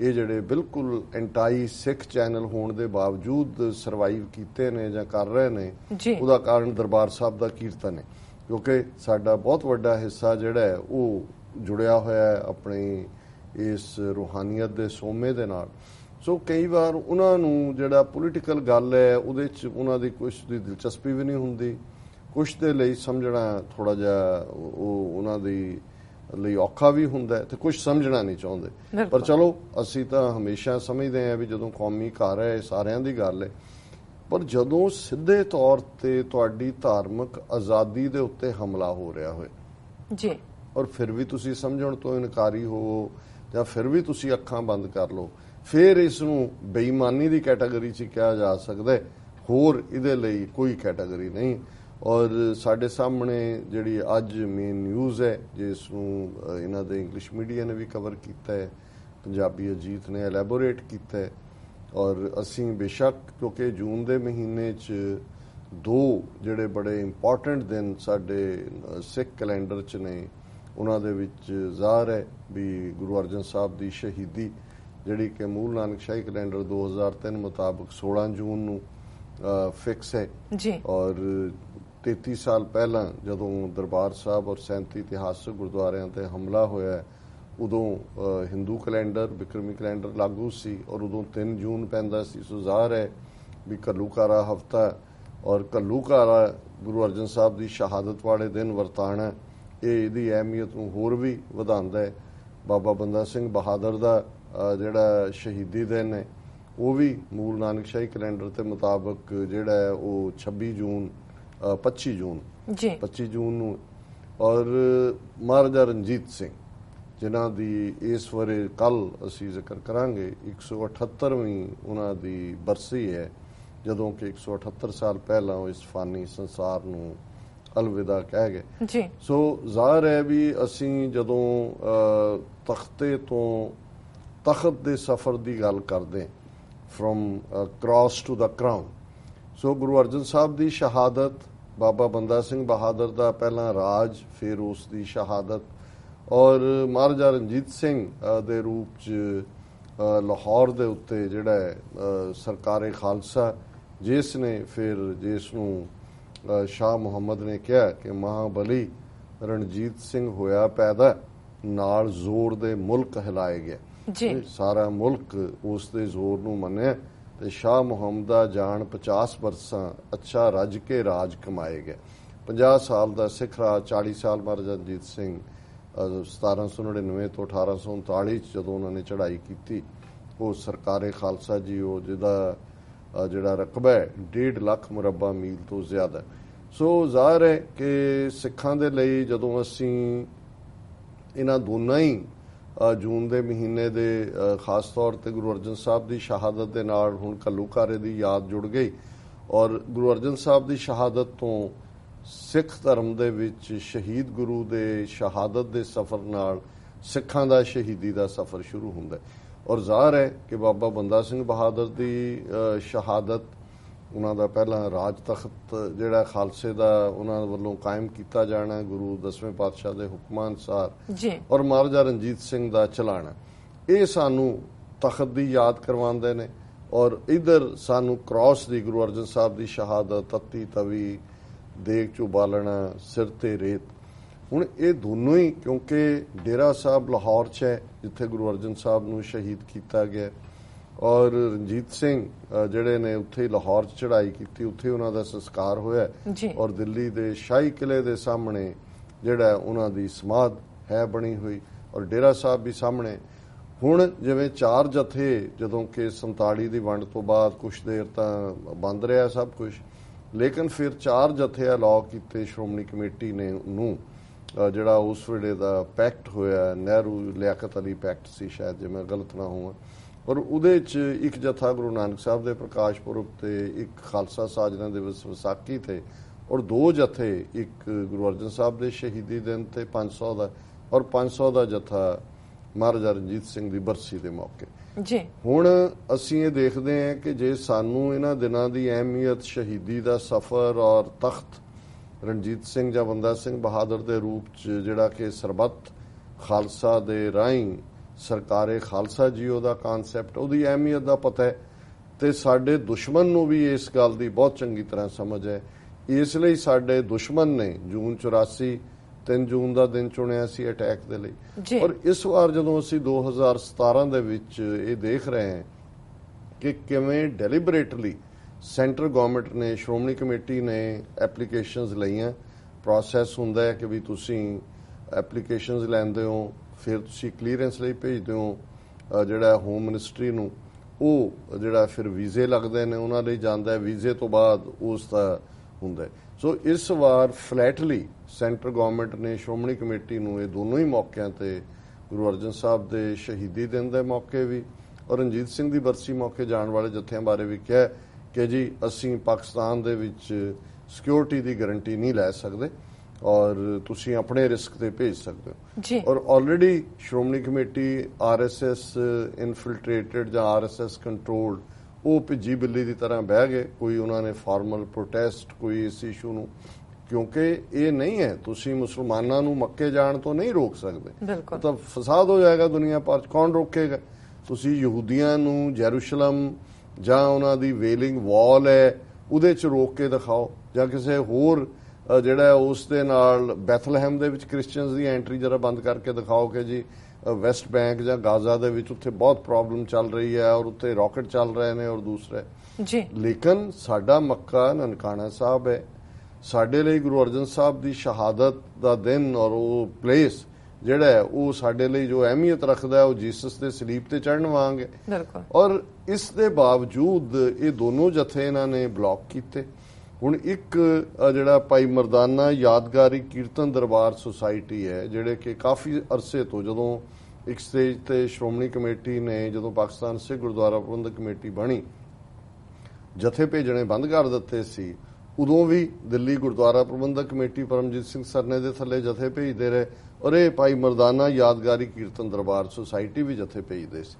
ਇਹ ਜਿਹੜੇ ਬਿਲਕੁਲ ਐਂਟਾਈ ਸਿੱਖ ਚੈਨਲ ਹੋਣ ਦੇ ਬਾਵਜੂਦ ਸਰਵਾਈਵ ਕੀਤੇ ਨੇ ਜਾਂ ਕਰ ਰਹੇ ਨੇ ਉਹਦਾ ਕਾਰਨ ਦਰਬਾਰ ਸਾਹਿਬ ਦਾ ਕੀਰਤਨ ਹੈ। ਕਿਉਂਕਿ ਸਾਡਾ ਬਹੁਤ ਵੱਡਾ ਹਿੱਸਾ ਜਿਹੜਾ ਹੈ ਉਹ ਜੁੜਿਆ ਹੋਇਆ ਹੈ ਆਪਣੀ ਇਸ ਰੂਹਾਨੀਅਤ ਦੇ ਸੋਮੇ ਦੇ ਨਾਲ। ਸੋ ਕਈ ਵਾਰ ਉਹਨਾਂ ਨੂੰ ਜਿਹੜਾ ਪੋਲੀਟੀਕਲ ਗੱਲ ਹੈ ਉਹਦੇ ਚ ਉਹਨਾਂ ਦੀ ਕੁਝ ਦੀ ਦਿਲਚਸਪੀ ਵੀ ਨਹੀਂ ਹੁੰਦੀ। ਕੁਝ ਦੇ ਲਈ ਸਮਝਣਾ ਥੋੜਾ ਜਿਹਾ ਉਹ ਉਹਨਾਂ ਦੀ ਲਈ ਔਖਾ ਵੀ ਹੁੰਦਾ ਤੇ ਕੁਝ ਸਮਝਣਾ ਨਹੀਂ ਚਾਹੁੰਦੇ। ਪਰ ਚਲੋ ਅਸੀਂ ਤਾਂ ਹਮੇਸ਼ਾ ਸਮਝਦੇ ਹਾਂ ਵੀ ਜਦੋਂ ਕੌਮੀ ਘਰ ਹੈ ਸਾਰਿਆਂ ਦੀ ਗੱਲ ਹੈ। ਪਰ ਜਦੋਂ ਸਿੱਧੇ ਤੌਰ ਤੇ ਤੁਹਾਡੀ ਧਾਰਮਿਕ ਆਜ਼ਾਦੀ ਦੇ ਉੱਤੇ ਹਮਲਾ ਹੋ ਰਿਹਾ ਹੋਵੇ ਜੀ। ਔਰ ਫਿਰ ਵੀ ਤੁਸੀਂ ਸਮਝਣ ਤੋਂ ਇਨਕਾਰੀ ਹੋ ਜਾਂ ਫਿਰ ਵੀ ਤੁਸੀਂ ਅੱਖਾਂ ਬੰਦ ਕਰ ਲਓ ਫਿਰ ਇਸ ਨੂੰ ਬੇਈਮਾਨੀ ਦੀ ਕੈਟਾਗਰੀ 'ਚ ਕਿਹਾ ਜਾ ਸਕਦਾ ਹੈ। ਹੋਰ ਇਹਦੇ ਲਈ ਕੋਈ ਕੈਟਾਗਰੀ ਨਹੀਂ। ਔਰ ਸਾਡੇ ਸਾਹਮਣੇ ਜਿਹੜੀ ਅੱਜ ਮੇਨ ਨਿਊਜ਼ ਹੈ ਜਿਸ ਨੂੰ ਇਹਨਾਂ ਦੇ ਇੰਗਲਿਸ਼ ਮੀਡੀਆ ਨੇ ਵੀ ਕਵਰ ਕੀਤਾ ਹੈ ਪੰਜਾਬੀ ਅਜੀਤ ਨੇ ਐਲੈਬੋਰੇਟ ਕੀਤਾ ਹੈ ਔਰ ਅਸੀਂ ਬੇਸ਼ੱਕ ਕਿਉਂਕਿ ਜੂਨ ਦੇ ਮਹੀਨੇ 'ਚ ਦੋ ਜਿਹੜੇ ਬੜੇ ਇੰਪੋਰਟੈਂਟ ਦਿਨ ਸਾਡੇ ਸਿੱਖ ਕੈਲੰਡਰ 'ਚ ਨੇ ਉਹਨਾਂ ਦੇ ਵਿੱਚ ਜ਼ਾਹਰ ਹੈ ਵੀ ਗੁਰੂ ਅਰਜਨ ਸਾਹਿਬ ਦੀ ਸ਼ਹੀਦੀ ਜਿਹੜੀ ਕਿ ਮੂਲ ਨਾਨਕ ਸ਼ਾਹੀ ਕੈਲੰਡਰ 2003 ਮੁਤਾਬਕ 16 ਜੂਨ ਨੂੰ ਫਿਕਸ ਹੈ। ਜੀ। ਔਰ 33 ਸਾਲ ਪਹਿਲਾਂ ਜਦੋਂ ਦਰਬਾਰ ਸਾਹਿਬ ਔਰ 37 ਇਤਿਹਾਸਕ ਗੁਰਦੁਆਰਿਆਂ ਤੇ ਹਮਲਾ ਹੋਇਆ ਉਦੋਂ ਹਿੰਦੂ ਕੈਲੰਡਰ ਵਿਕਰਮੀ ਕੈਲੰਡਰ ਲਾਗੂ ਸੀ ਔਰ ਉਦੋਂ 3 ਜੂਨ ਪੈਂਦਾ ਸੀ। ਸੋ ਜ਼ਾਹਰ ਹੈ ਵੀ ਕੱਲੂਕਾਰਾ ਹਫਤਾ ਔਰ ਕੱਲੂਕਾਰਾ ਗੁਰੂ ਅਰਜਨ ਸਾਹਿਬ ਦੀ ਸ਼ਹਾਦਤ ਵਾਲੇ ਦਿਨ ਵਰਤਾਣਾ, ਇਹ ਇਹਦੀ ਅਹਿਮੀਅਤ ਨੂੰ ਹੋਰ ਵੀ ਵਧਾਉਂਦਾ ਹੈ। ਬਾਬਾ ਬੰਦਾ ਸਿੰਘ ਬਹਾਦਰ ਦਾ ਜਿਹੜਾ ਸ਼ਹੀਦੀ ਦਿਨ ਹੈ, ਉਹ ਵੀ ਮੂਲ ਨਾਨਕ ਸ਼ਾਹੀ ਕੈਲੰਡਰ ਦੇ ਮੁਤਾਬਕ ਜਿਹੜਾ ਉਹ 26 ਜੂਨ 25 ਜੂਨ। ਜੀ। 25 ਜੂਨ ਨੂੰ। ਔਰ ਮਹਾਰਾਜਾ ਰਣਜੀਤ ਸਿੰਘ ਜਿਨ੍ਹਾਂ ਦੀ ਇਸ ਵਰੇ ਕੱਲ ਅਸੀਂ ਜ਼ਿਕਰ ਕਰਾਂਗੇ 178ਵੀਂ ਉਹਨਾਂ ਦੀ ਬਰਸੀ ਹੈ ਜਦੋਂ ਕਿ 178 ਸਾਲ ਪਹਿਲਾਂ ਉਹ ਇਸ ਫਾਨੀ ਸੰਸਾਰ ਨੂੰ ਅਲਵਿਦਾ ਕਹਿ ਗਏ। ਜੀ। ਸੋ ਜ਼ਾਹਰ ਹੈ ਵੀ ਅਸੀਂ ਜਦੋਂ ਤਖਤੇ ਤੋਂ ਤਖਤ ਦੇ ਸਫ਼ਰ ਦੀ ਗੱਲ ਕਰਦੇ from cross to the crown so Guru Arjan Sahib ਦੀ ਸ਼ਹਾਦਤ ਬਾਬਾ ਬੰਦਾ ਸਿੰਘ ਬਹਾਦਰ ਦਾ ਪਹਿਲਾ ਰਾਜ ਫਿਰ ਉਸ ਦੀ ਸ਼ਹਾਦਤ ਔਰ ਮਹਾਰਾਜਾ ਰਣਜੀਤ ਸਿੰਘ ਦੇ ਰੂਪ ਚ ਲਾਹੌਰ ਦੇ ਉੱਤੇ ਜਿਹੜਾ ਸਰਕਾਰੇ ਖਾਲਸਾ ਜਿਸ ਨੇ ਫਿਰ ਜਿਸ ਨੂੰ ਸ਼ਾਹ ਮੁਹੰਮਦ ਨੇ ਕਿਹਾ ਕਿ ਮਹਾਬਲੀ ਰਣਜੀਤ ਸਿੰਘ ਹੋਇਆ ਪੈਦਾ ਨਾਲ ਜ਼ੋਰ ਦੇ ਮੁਲਕ ਹਿਲਾਏ ਗਿਆ। ਜੀ। ਸਾਰਾ ਮੁਲਕ ਉਸ ਦੇ ਜ਼ੋਰ ਨੂੰ ਮੰਨਿਆ। ਤੇ ਸ਼ਾਹ ਮੁਹੰਮਦ ਦਾ ਜਾਨ 50 ਬਰਸਾਂ ਅੱਛਾ ਰੱਜ ਕੇ ਰਾਜ ਕਮਾਏ ਗਏ। 50 ਸਾਲ ਦਾ ਸਿੱਖ ਰਾਜ 40 ਸਾਲ ਮਹਾਰਾਜਾ ਰਣਜੀਤ ਸਿੰਘ ਅ, 1799 ਤੋਂ 1839 ਚ ਜਦੋਂ ਉਹਨਾਂ ਨੇ ਚੜ੍ਹਾਈ ਕੀਤੀ ਉਹ ਸਰਕਾਰੇ ਖਾਲਸਾ ਜੀ ਉਹ ਜਿਹਦਾ ਜਿਹੜਾ ਰਕਬਾ ਹੈ 1.5 ਲੱਖ ਮੁਰੱਬਾ ਮੀਲ ਤੋਂ ਜ਼ਿਆਦਾ। ਸੋ ਜ਼ਾਹਰ ਹੈ ਕਿ ਸਿੱਖਾਂ ਦੇ ਲਈ ਜਦੋਂ ਅਸੀਂ ਇਹਨਾਂ ਦੋਨਾਂ ਹੀ ਜੂਨ ਦੇ ਮਹੀਨੇ ਦੇ ਖਾਸ ਤੌਰ ਤੇ ਗੁਰੂ ਅਰਜਨ ਸਾਹਿਬ ਦੀ ਸ਼ਹਾਦਤ ਦੇ ਨਾਲ ਹੁਣ ਕੱਲੂਕਾਰੇ ਦੀ ਯਾਦ ਜੁੜ ਗਈ। ਔਰ ਗੁਰੂ ਅਰਜਨ ਸਾਹਿਬ ਦੀ ਸ਼ਹਾਦਤ ਤੋਂ ਸਿੱਖ ਧਰਮ ਦੇ ਵਿੱਚ ਸ਼ਹੀਦ ਗੁਰੂ ਦੇ ਸ਼ਹਾਦਤ ਦੇ ਸਫ਼ਰ ਨਾਲ ਸਿੱਖਾਂ ਦਾ ਸ਼ਹੀਦੀ ਦਾ ਸਫ਼ਰ ਸ਼ੁਰੂ ਹੁੰਦਾ ਔਰ ਜ਼ਾਹਰ ਹੈ ਕਿ ਬਾਬਾ ਬੰਦਾ ਸਿੰਘ ਬਹਾਦਰ ਦੀ ਸ਼ਹਾਦਤ ਉਹਨਾਂ ਦਾ ਪਹਿਲਾਂ ਰਾਜ ਤਖਤ ਜਿਹੜਾ ਖਾਲਸੇ ਦਾ ਉਹਨਾਂ ਵੱਲੋਂ ਕਾਇਮ ਕੀਤਾ ਜਾਣਾ ਗੁਰੂ ਦਸਵੇਂ ਪਾਤਸ਼ਾਹ ਦੇ ਹੁਕਮਾਂ ਅਨੁਸਾਰ ਜੀ। ਔਰ ਮਹਾਰਾਜਾ ਰਣਜੀਤ ਸਿੰਘ ਦਾ ਚਲਾਣਾ। ਇਹ ਸਾਨੂੰ ਤਖਤ ਦੀ ਯਾਦ ਕਰਵਾਉਂਦੇ ਨੇ ਔਰ ਇਧਰ ਸਾਨੂੰ ਕ੍ਰਾਸ ਦੀ ਗੁਰੂ ਅਰਜਨ ਸਾਹਿਬ ਦੀ ਸ਼ਹਾਦਤ ਤਤੀ ਤਵੀ ਦੇਗ ਚ ਉਬਾਲਣਾ ਸਿਰ ਤੇ ਰੇਤ। ਹੁਣ ਇਹ ਦੋਨੋਂ ਹੀ ਕਿਉਂਕਿ ਡੇਰਾ ਸਾਹਿਬ ਲਾਹੌਰ 'ਚ ਹੈ ਜਿੱਥੇ ਗੁਰੂ ਅਰਜਨ ਸਾਹਿਬ ਨੂੰ ਸ਼ਹੀਦ ਕੀਤਾ ਗਿਆ। ਔਰ ਰਣਜੀਤ ਸਿੰਘ ਜਿਹੜੇ ਨੇ ਉੱਥੇ ਹੀ ਲਾਹੌਰ 'ਚ ਚੜ੍ਹਾਈ ਕੀਤੀ ਉੱਥੇ ਉਹਨਾਂ ਦਾ ਸੰਸਕਾਰ ਹੋਇਆ ਔਰ ਦਿੱਲੀ ਦੇ ਸ਼ਾਹੀ ਕਿਲੇ ਦੇ ਸਾਹਮਣੇ ਜਿਹੜਾ ਉਹਨਾਂ ਦੀ ਸਮਾਧ ਹੈ ਬਣੀ ਹੋਈ। ਔਰ ਡੇਰਾ ਸਾਹਿਬ ਵੀ ਸਾਹਮਣੇ। ਹੁਣ ਜਿਵੇਂ ਚਾਰ ਜਥੇ ਜਦੋਂ ਕਿ 47 ਦੀ ਵੰਡ ਤੋਂ ਬਾਅਦ ਕੁਝ ਦੇਰ ਤਾਂ ਬੰਦ ਰਿਹਾ ਸਭ ਕੁਝ ਲੇਕਿਨ ਫਿਰ ਚਾਰ ਜਥੇ ਅਲਾਉ ਕੀਤੇ ਸ਼੍ਰੋਮਣੀ ਕਮੇਟੀ ਨੇ ਨੂੰ ਜਿਹੜਾ ਉਸ ਵੇਲੇ ਦਾ ਪੈਕਟ ਹੋਇਆ ਨਹਿਰੂ ਲਿਆਕਤ ਅਲੀ ਪੈਕਟ ਸੀ ਸ਼ਾਇਦ ਜੇ ਮੈਂ ਗਲਤ ਨਾ ਹੋਵਾਂ। ਔਰ ਉਹਦੇ ਚ ਇੱਕ ਜਥਾ ਗੁਰੂ ਨਾਨਕ ਸਾਹਿਬ ਦੇ ਪ੍ਰਕਾਸ਼ ਪੁਰਬ ਤੇ ਇੱਕ ਖਾਲਸਾ ਸਾਜਨਾ ਦਿਵਸ ਵਿਸਾਖੀ ਤੇ ਔਰ ਦੋ ਜਥੇ ਇੱਕ ਗੁਰੂ ਅਰਜਨ ਸਾਹਿਬ ਦੇ ਸ਼ਹੀਦੀ ਦਿਨ ਤੇ 500 ਦਾ ਔਰ 500 ਦਾ ਜਥਾ ਮਹਾਰਾਜਾ ਰਣਜੀਤ ਸਿੰਘ ਦੀ ਬਰਸੀ ਦੇ ਮੌਕੇ। ਜੀ। ਹੁਣ ਅਸੀਂ ਇਹ ਦੇਖਦੇ ਹਾਂ ਕਿ ਜੇ ਸਾਨੂੰ ਇਹਨਾਂ ਦਿਨਾਂ ਦੀ ਅਹਿਮੀਅਤ ਸ਼ਹੀਦੀ ਦਾ ਸਫ਼ਰ ਔਰ ਤਖਤ ਰਣਜੀਤ ਸਿੰਘ ਜਾਂ ਬੰਦਾ ਸਿੰਘ ਬਹਾਦਰ ਦੇ ਰੂਪ ਚ ਜਿਹੜਾ ਕਿ ਸਰਬੱਤ ਖਾਲਸਾ ਦੇ ਰਾਹੀਂ ਸਰਕਾਰੇ ਖਾਲਸਾ ਜੀਓ ਦਾ ਕਨਸੈਪਟ ਉਹਦੀ ਅਹਿਮੀਅਤ ਦਾ ਪਤਾ ਹੈ ਤੇ ਸਾਡੇ ਦੁਸ਼ਮਣ ਨੂੰ ਵੀ ਇਸ ਗੱਲ ਦੀ ਬਹੁਤ ਚੰਗੀ ਤਰ੍ਹਾਂ ਸਮਝ ਹੈ। ਇਸ ਲਈ ਸਾਡੇ ਦੁਸ਼ਮਣ ਨੇ ਜੂਨ 84 3 ਜੂਨ ਦਾ ਦਿਨ ਚੁਣਿਆ ਸੀ ਅਟੈਕ ਦੇ ਲਈ। ਜੀ। ਔਰ ਇਸ ਵਾਰ ਜਦੋਂ ਅਸੀਂ 2017 ਦੇ ਵਿੱਚ ਇਹ ਦੇਖ ਰਹੇ ਹਾਂ ਕਿ ਕਿਵੇਂ ਡੈਲੀਬਰੇਟਲੀ ਸੈਂਟਰ ਗਵਰਨਮੈਂਟ ਨੇ ਸ਼੍ਰੋਮਣੀ ਕਮੇਟੀ ਨੇ ਐਪਲੀਕੇਸ਼ਨਸ ਲਈਆਂ। ਪ੍ਰੋਸੈਸ ਹੁੰਦਾ ਹੈ ਕਿ ਵੀ ਤੁਸੀਂ ਐਪਲੀਕੇਸ਼ਨਸ ਲੈਂਦੇ ਹੋ ਫਿਰ ਤੁਸੀਂ ਕਲੀਅਰੈਂਸ ਲਈ ਭੇਜਦੇ ਹੋ ਜਿਹੜਾ ਹੋਮ ਮਿਨਿਸਟਰੀ ਨੂੰ, ਉਹ ਜਿਹੜਾ ਫਿਰ ਵੀਜ਼ੇ ਲੱਗਦੇ ਨੇ, ਉਹਨਾਂ ਲਈ ਜਾਂਦਾ ਹੈ। ਵੀਜ਼ੇ ਤੋਂ ਬਾਅਦ ਉਸ ਦਾ ਹੁੰਦਾ ਹੈ। ਸੋ ਇਸ ਵਾਰ ਫਲੈਟਲੀ ਸੈਂਟਰ ਗਵਰਨਮੈਂਟ ਨੇ ਸ਼੍ਰੋਮਣੀ ਕਮੇਟੀ ਨੂੰ ਇਹ ਦੋਨੋਂ ਹੀ ਮੌਕਿਆਂ ਤੇ ਗੁਰੂ ਅਰਜਨ ਸਾਹਿਬ ਦੇ ਸ਼ਹੀਦੀ ਦਿਨ ਦੇ ਮੌਕੇ ਵੀ ਔਰ ਰਣਜੀਤ ਸਿੰਘ ਦੀ ਬਰਸੀ ਮੌਕੇ ਜਾਣ ਵਾਲੇ ਜਥਿਆਂ ਬਾਰੇ ਵੀ ਕਿਹਾ ਕਿ ਜੀ, ਅਸੀਂ ਪਾਕਿਸਤਾਨ ਦੇ ਵਿੱਚ ਸਿਕਿਉਰਿਟੀ ਦੀ ਗਾਰੰਟੀ ਨਹੀਂ ਲੈ ਸਕਦੇ। ਔਰ ਤੁਸੀਂ ਆਪਣੇ ਰਿਸਕ ਤੇ ਭੇਜ ਸਕਦੇ ਹੋ। ਜੀ। ਔਰ already Shiromani committee RSS infiltrated ਜਾਂ ਆਰਐਸਐਸ ਕੰਟਰੋਲਡ ਉਹ ਭਿੱਜੀ ਬਿੱਲੀ ਦੀ ਤਰ੍ਹਾਂ ਬਹਿ ਗਏ। ਕੋਈ ਉਹਨਾਂ ਨੇ ਫਾਰਮਲ ਪ੍ਰੋਟੈਸਟ ਕੋਈ ਇਸ ਇਸ਼ੂ ਨੂੰ। ਕਿਉਂਕਿ ਇਹ ਨਹੀਂ ਹੈ ਤੁਸੀਂ ਮੁਸਲਮਾਨਾਂ ਨੂੰ ਮੱਕੇ ਜਾਣ ਤੋਂ ਨਹੀਂ ਰੋਕ ਸਕਦੇ। ਤਾਂ ਫਸਾਦ ਹੋ ਜਾਏਗਾ ਦੁਨੀਆ ਭਰ ਕੌਣ ਰੋਕੇਗਾ? ਤੁਸੀਂ ਯਹੂਦੀਆਂ ਨੂੰ ਜੈਰੂਸ਼ਲਮ ਜਾਂ ਉਹਨਾਂ ਦੀ ਵੇਲਿੰਗ ਵਾਲ ਹੈ ਉਹਦੇ 'ਚ ਰੋਕ ਕੇ ਦਿਖਾਓ ਜਾਂ ਕਿਸੇ ਹੋਰ ਜਿਹੜਾ ਉਸ ਦੇ ਨਾਲ ਬੈਥਲਹਿਮ ਦੇ ਵਿੱਚ ਕ੍ਰਿਸਚੀਅਨਸ ਦੀ ਐਂਟਰੀ ਜਰਾ ਬੰਦ ਕਰਕੇ ਦਿਖਾਓ ਕਿ ਜੀ ਵੈਸਟ ਬੈਂਕ ਜਾਂ ਗਾਜ਼ਾ ਦੇ ਵਿੱਚ ਉੱਥੇ ਬਹੁਤ ਪ੍ਰੋਬਲਮ ਚੱਲ ਰਹੀ ਹੈ ਔਰ ਉੱਥੇ ਰਾਕਟ ਚੱਲ ਰਹੇ ਨੇ ਔਰ ਦੂਸਰੇ। ਜੀ। ਲੇਕਿਨ ਸਾਡਾ ਮੱਕਾ ਨਨਕਾਣਾ ਸਾਹਿਬ ਹੈ। ਸਾਡੇ ਲਈ ਗੁਰੂ ਅਰਜਨ ਸਾਹਿਬ ਦੀ ਸ਼ਹਾਦਤ ਦਾ ਦਿਨ ਔਰ ਉਹ ਪਲੇਸ ਜਿਹੜਾ ਹੈ ਉਹ ਸਾਡੇ ਲਈ ਜੋ ਅਹਿਮੀਅਤ ਰੱਖਦਾ ਹੈ ਉਹ ਜੀਸਸ ਦੇ ਸਲੀਬ ਤੇ ਚੜਨ ਵਾਂਗ ਹੈ। ਬਿਲਕੁਲ। ਔਰ ਇਸ ਦੇ ਬਾਵਜੂਦ ਇਹ ਦੋਨੋਂ ਜਥੇ ਇਹਨਾਂ ਨੇ ਬਲੌਕ ਕੀਤੇ। ਹੁਣ ਇੱਕ ਜਿਹੜਾ ਭਾਈ ਮਰਦਾਨਾ ਯਾਦਗਾਰੀ ਕੀਰਤਨ ਦਰਬਾਰ ਸੁਸਾਇਟੀ ਹੈ, ਜਿਹੜੇ ਕਿ ਕਾਫੀ ਅਰਸੇ ਤੋਂ ਜਦੋਂ ਇੱਕ ਸਟੇਜ ਤੇ ਸ਼੍ਰੋਮਣੀ ਕਮੇਟੀ ਨੇ, ਜਦੋਂ ਪਾਕਿਸਤਾਨ ਸਿੱਖ ਗੁਰਦੁਆਰਾ ਪ੍ਰਬੰਧਕ ਕਮੇਟੀ ਬਣੀ, ਜਥੇ ਭੇਜਣੇ ਬੰਦ ਕਰ ਦਿੱਤੇ ਸੀ, ਉਦੋਂ ਵੀ ਦਿੱਲੀ ਗੁਰਦੁਆਰਾ ਪ੍ਰਬੰਧਕ ਕਮੇਟੀ ਪਰਮਜੀਤ ਸਿੰਘ ਸਰਨੇ ਦੇ ਥੱਲੇ ਜਥੇ ਭੇਜਦੇ ਰਹੇ ਔਰ ਇਹ ਭਾਈ ਮਰਦਾਨਾ ਯਾਦਗਾਰੀ ਕੀਰਤਨ ਦਰਬਾਰ ਸੁਸਾਇਟੀ ਵੀ ਜਥੇ ਭੇਜਦੇ ਸੀ।